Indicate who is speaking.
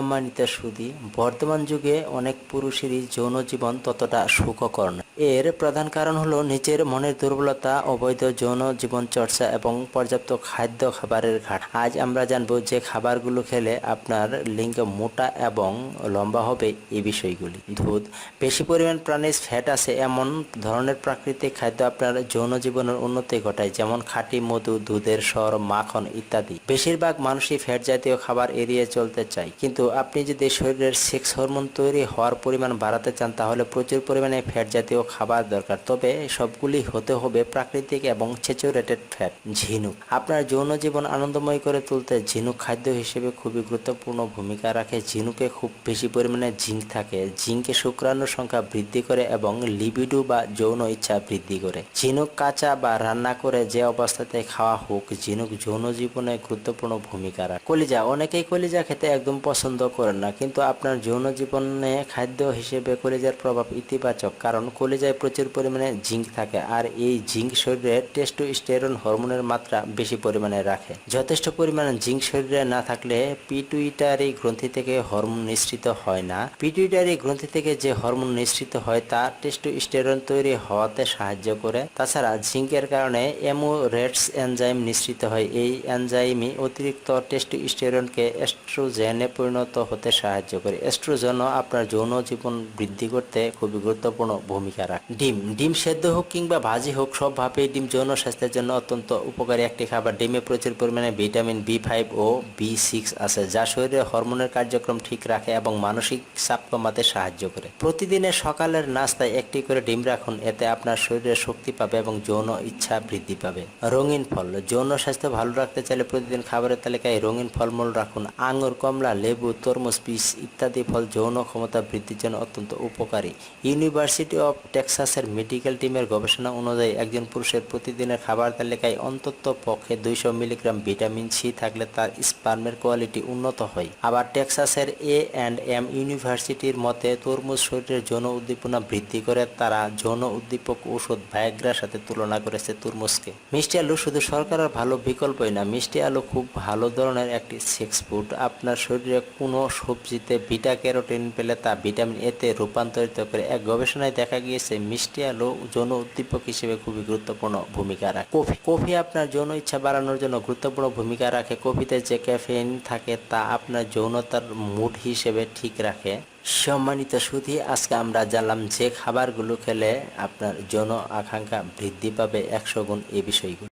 Speaker 1: সম্মানিত সুদী, বর্তমান যুগে অনেক পুরুষেরই যৌন জীবন ততটা সুখকর নয়। এর প্রধান কারণ হলো নিজের মনের দুর্বলতা, অবৈধ যৌন জীবন চর্চা এবং পর্যাপ্ত খাদ্য খাবারের ঘাট আজ আমরা জানব যে খাবারগুলো খেলে আপনার লিঙ্গ মোটা এবং লম্বা হবে এই বিষয়গুলি। দুধ, বেশি পরিমাণ প্রাণীজ ফ্যাট আছে এমন ধরনের প্রাকৃতিক খাদ্য আপনার যৌন জীবনের উন্নতি ঘটায়, যেমন খাঁটি মধু, দুধের সর মাখন ইত্যাদি। বেশিরভাগ মানুষই ফ্যাট জাতীয় খাবার এড়িয়ে চলতে চায়, কিন্তু আপনি যদি শরীরের সেক্স হরমোন তৈরি হওয়ার পরিমাণ বাড়াতে চান, তাহলে প্রচুর পরিমাণে ফ্যাট জাতীয় খাবার দরকার। তবে সবগুলি হতে হবে প্রাকৃতিক এবং স্যাচুরেটেড ফ্যাট ঝিনুক। আপনার যৌন জীবন আনন্দময় করে তুলতে ঝিনুক খাদ্য হিসেবে খুবই গুরুত্বপূর্ণ ভূমিকা রাখে। ঝিনুকে খুব বেশি পরিমাণে জিঙ্ক থাকে। জিঙ্কে শুক্রাণুর সংখ্যা বৃদ্ধি করে এবং লিবিডু বা যৌন ইচ্ছা বৃদ্ধি করে। ঝিনুক কাঁচা বা রান্না করে যে অবস্থাতে খাওয়া হোক, ঝিনুক যৌন জীবনে গুরুত্বপূর্ণ ভূমিকা রাখে। কলিজা, অনেকেই কলিজা খেতে একদম পছন্দ করেন না। কিন্তু আপনার যৌন জীবনে খাদ্য হিসেবে কলিজার প্রভাব ইতিবাচক, কারণ কলিজায় প্রচুর পরিমাণে জিঙ্ক থাকে আর এই জিঙ্ক শরীরে টেস্টোস্টেরন হরমোনের মাত্রা বেশি পরিমাণে রাখে। যথেষ্ট পরিমাণে জিঙ্ক শরীরে না থাকলে পিটুইটারি গ্রন্থি থেকে হরমোন নিঃসৃত হয় না। পিটুইটারি গ্রন্থি থেকে যে হরমোন নিঃসৃত হয়, তা টেস্টোস্টেরন তৈরি হওয়াতে সাহায্য করে। তাছাড়া জিঙ্কের কারণে এমোরেটস এনজাইম নিঃসৃত হয়। এই এনজাইমই অতিরিক্ত টেস্টোস্টেরনকে এস্ট্রোজেনে পরিণত হতে সাহায্য করে। এস্ট্রোজেনও আপনার যৌন জীবন বৃদ্ধি করতে খুবই গুরুত্বপূর্ণ ভূমিকা রাখে। ডিম ডিম সেদ্ধ হোক কিংবা ভাজি হোক সবভাবেই ডিম যৌন স্বাস্থ্যের জন্য অত্যন্ত উপকারী একটি খাবার। ডিমে প্রচুর পরিমাণে ভিটামিন বি ফাইভ ও বি সিক্স আছে, যা শরীরে হরমোনের কার্যক্রম ঠিক রাখে এবং মানসিক চাপ কমাতে সাহায্য করে। প্রতিদিনের সকালের নাস্তায় একটি করে ডিম রাখুন, এতে আপনার শরীরে শক্তি পাবে এবং যৌন ইচ্ছা বৃদ্ধি পাবে। রঙিন ফল, যৌন স্বাস্থ্য ভালো রাখতে চাইলে প্রতিদিন খাবারের তালিকায় রঙিন ফলমূল রাখুন। আঙুর, কমলা, লেবু তরমুজ পিস ইত্যাদি ফল যৌন ক্ষমতা বৃদ্ধির জন্য অত্যন্ত উপকারী। ইউনিভার্সিটি অফ টেক্সাসের মেডিকেল টিমের গবেষণা অনুযায়ী একজন পুরুষের প্রতিদিনের খাবার তালিকায় অন্তত পক্ষে দুইশো মিলিগ্রাম ভিটামিন সি থাকলে তার স্পার্মের কোয়ালিটি উন্নত হয়। আবার টেক্সাসের এ অ্যান্ড এম ইউনিভার্সিটির মতে, তরমুজ শরীরের যৌন উদ্দীপনা বৃদ্ধি করে তারা যৌন উদ্দীপক ঔষধ ভায়াগ্রার সাথে তুলনা করেছে তরমুজকে। মিষ্টি আলু শুধু সরকারের ভালো বিকল্পই না, মিষ্টি আলু খুব ভালো ধরনের একটি সেক্স ফুড আপনার শরীরে কোনো সবজিতে বিটা ক্যারোটিন পেলে তা ভিটামিন এতে রূপান্তরিত করে এক গবেষণায় দেখা গিয়েছে মিষ্টি আলু যৌন উদ্দীপক হিসেবে খুবই গুরুত্বপূর্ণ ভূমিকা রাখে। কফি কফি আপনার যৌন ইচ্ছা বাড়ানোর জন্য গুরুত্বপূর্ণ ভূমিকা রাখে। কফিতে যে ক্যাফেইন থাকে তা আপনার যৌনতার মুড হিসেবে ঠিক রাখে। সম্মানিত সুধী, আজকে আমরা জানলাম যে খাবারগুলো খেলে আপনার যৌন আকাঙ্ক্ষা বৃদ্ধি পাবে একশো গুণ এই বিষয়গুলো।